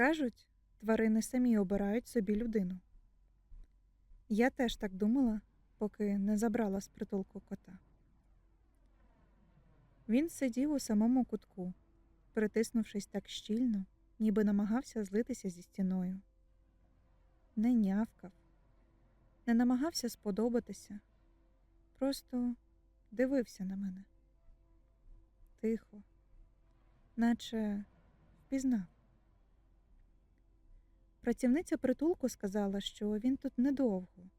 Кажуть, тварини самі обирають собі людину. Я теж так думала, поки не забрала з притулку кота. Він сидів у самому кутку, притиснувшись так щільно, ніби намагався злитися зі стіною. Не нявкав, не намагався сподобатися, просто дивився на мене. Тихо, наче впізнав. Працівниця притулку сказала, що він тут недовго,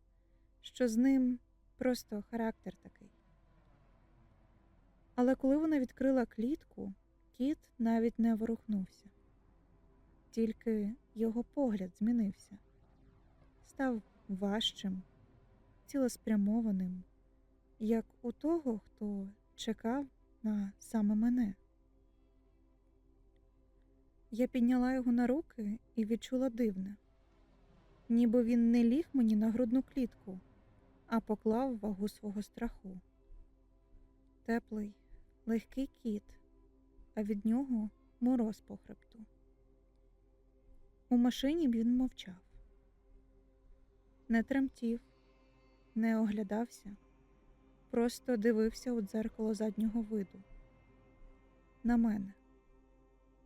що з ним просто характер такий. Але коли вона відкрила клітку, кіт навіть не ворухнувся, тільки його погляд змінився, став важчим, цілеспрямованим, як у того, хто чекав на саме мене. Я підняла його на руки і відчула дивне, ніби він не ліг мені на грудну клітку, а поклав вагу свого страху. Теплий, легкий кіт, а від нього мороз по хребту. У машині він мовчав, не тремтів, не оглядався, просто дивився у дзеркало заднього виду. На мене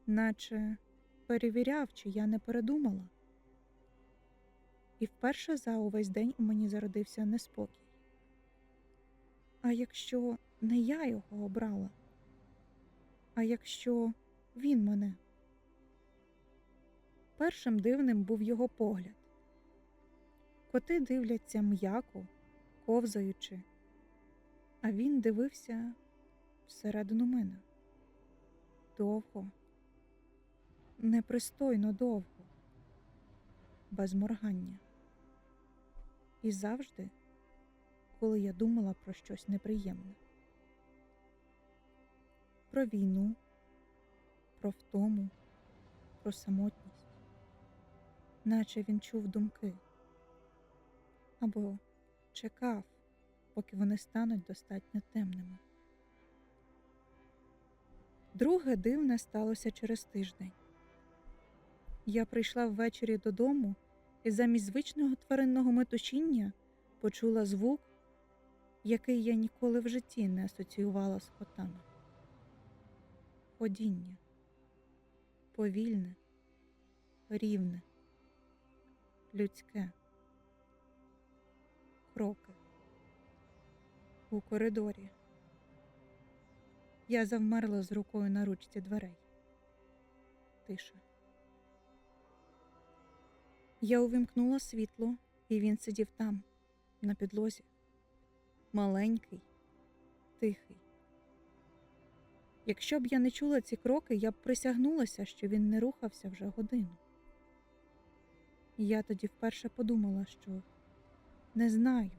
наче перевіряв, чи я не передумала. І вперше за увесь день у мені зародився неспокій. А якщо не я його обрала? А якщо він мене? Першим дивним був його погляд. Коти дивляться м'яко, ковзаючи, а він дивився всередину мене довго непристойно довго, без моргання. І завжди, коли я думала про щось неприємне, про війну, про втому, про самотність, наче він чув думки або чекав, поки вони стануть достатньо темними. Друге дивне сталося через тиждень. Я прийшла ввечері додому і замість звичного тваринного метушіння почула звук, який я ніколи в житті не асоціювала з котами. Ходіння повільне, рівне, людське, кроки у коридорі. Я завмерла з рукою на ручці дверей. Тиша. Я увімкнула світло, і він сидів там, на підлозі. Маленький, тихий. Якщо б я не чула ці кроки, я б присягнулася, що він не рухався вже годину. Я тоді вперше подумала, що не знаю,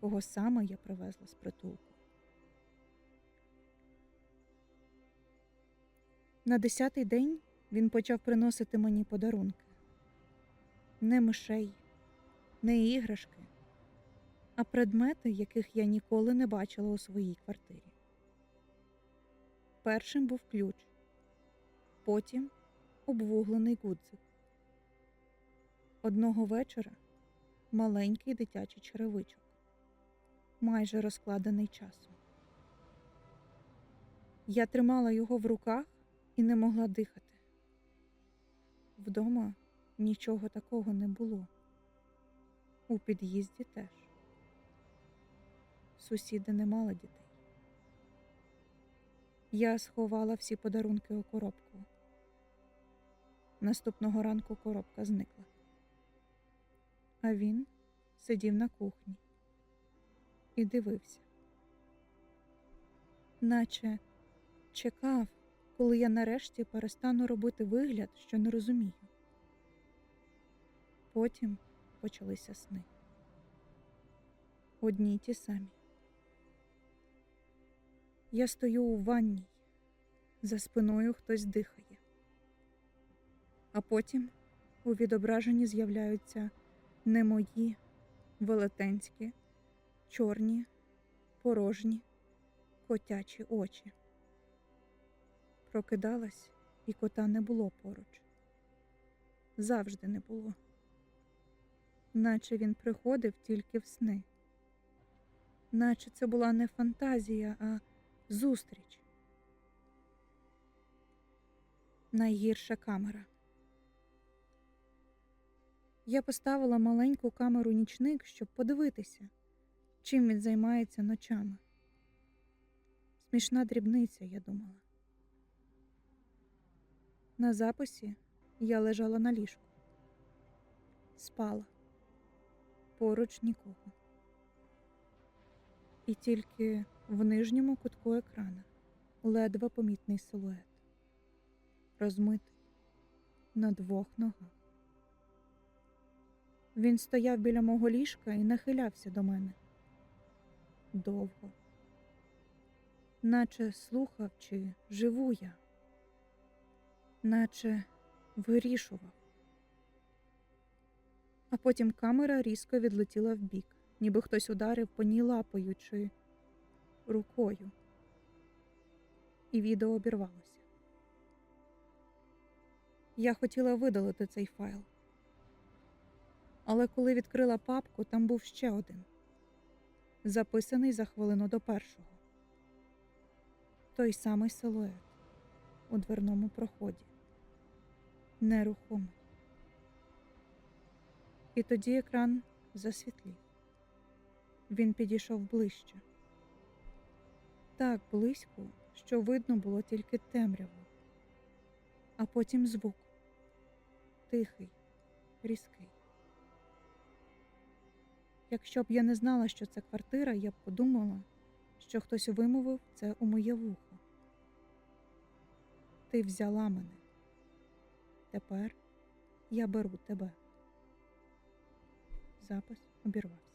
кого саме я привезла з притулку. На десятий день він почав приносити мені подарунки не мишей, не іграшки, а предмети, яких я ніколи не бачила у своїй квартирі. Першим був ключ, потім обвуглений гудзик. Одного вечора маленький дитячий черевичок, майже розкладений часом. Я тримала його в руках і не могла дихати. Вдома нічого такого не було. У під'їзді теж. Сусіди не мали дітей. Я сховала всі подарунки у коробку. Наступного ранку коробка зникла. А він сидів на кухні і дивився, наче чекав, коли я нарешті перестану робити вигляд, що не розумію. Потім почалися сни. Одні й ті самі. Я стою у ванній, за спиною хтось дихає, а потім у відображенні з'являються не мої велетенські, чорні, порожні, котячі очі. Прокидалась, і кота не було поруч. завжди не було. Наче він приходив тільки в сни. Наче це була не фантазія, а зустріч. Найгірша камера. Я поставила маленьку камеру нічник, щоб подивитися, чим він займається ночами. Смішна дрібниця, я думала. На записі я лежала на ліжку, спала, поруч нікого. І тільки в нижньому кутку екрана ледве помітний силует, розмитий на двох ногах. Він стояв біля мого ліжка і нахилявся до мене довго, наче слухав, чи живу я, наче вирішував. А потім камера різко відлетіла вбік, ніби хтось ударив по ній лапою чи рукою. І відео обірвалося. Я хотіла видалити цей файл. Але коли відкрила папку, там був ще один, записаний за хвилину до першого. Той самий силует у дверному проході, нерухомий. І тоді екран засвітлів. Він підійшов ближче, так близько, що видно було тільки темряву, а потім звук тихий, різкий. Якщо б я не знала, що це квартира, я б подумала, що хтось вимовив це у моє вухо. Ти взяла мене. Тепер я беру тебе. Запис обірвався.